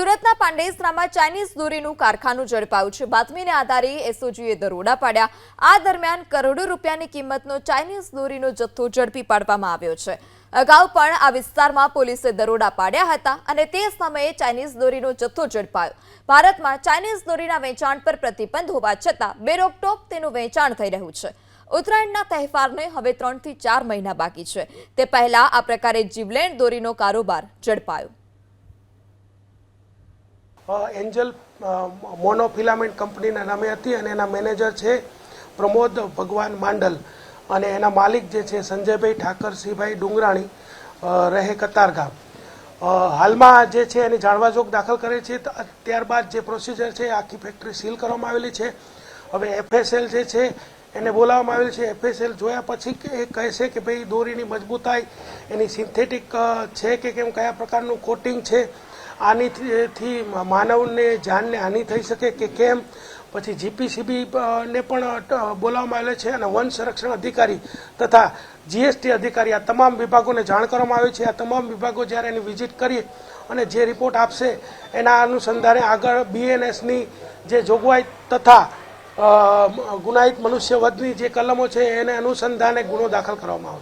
સુરતના પાંડેસરામાં ચાઇનીઝ દોરીનું કારખાનું ઝડપાયું છે. બાતમીને આધારે એસઓજીએ દરોડા પાડ્યા. આ દરમિયાન કરોડો રૂપિયાની કિંમતનો ચાઇનીઝ દોરીનો જથ્થો ઝડપી પાડવામાં આવ્યો છે. અગાઉ પણ આ વિસ્તારમાં પોલીસે દરોડા પાડ્યા હતા અને તે સમયે ચાઇનીઝ દોરીનો જથ્થો ઝડપાયો. ભારતમાં ચાઇનીઝ દોરીના વેચાણ પર પ્રતિબંધ હોવા છતાં બેરોકટોક તેનું વેચાણ થઈ રહ્યું છે. ઉત્તરાયણના તહેવારને હવે ત્રણથી ચાર મહિના બાકી છે. તે પહેલા આ પ્રકારે જીવલેણ દોરીનો કારોબાર ઝડપાયો. એન્જલ મોનોફિલામેન્ટ કંપનીના નામે હતી અને એના મેનેજર છે પ્રમોદ ભગવાન માંડલ. અને એના માલિક જે છે સંજયભાઈ ઠાકરસિંહભાઈ ડુંગરાણી રહે કતારગામ. હાલમાં જે છે એની જાણવાજોગ દાખલ કરે છે ત્યારબાદ જે પ્રોસિજર છે આખી ફેક્ટરી સીલ કરવામાં આવેલી છે. હવે એફએસએલ જે છે એને બોલાવવામાં આવેલ છે. એફએસએલ જોયા પછી એ કહેશે કે ભાઈ દોરીની મજબૂતાઈ, એની સિન્થેટિક છે કે કેમ, કયા પ્રકારનું કોટિંગ છે આની થી- થી માનવને, જાનને હાનિ થઈ શકે કે કેમ? પછી જીપીસીબી ને પણ બોલાવવામાં આવેલ છે અને વન સંરક્ષણ અધિકારી તથા જીએસટી અધિકારી આ તમામ વિભાગોને જાણ કરવામાં આવે છે. આ તમામ વિભાગો જ્યારે એની વિઝિટ કરી અને જે રિપોર્ટ આપશે, એના અનુસંધાને આગળ બીએનએસની જે જોગવાઈ તથા ગુનાહિત મનુષ્ય વધની જે કલમો છે, એને અનુસંધાને ગુનો દાખલ કરવામાં આવશે.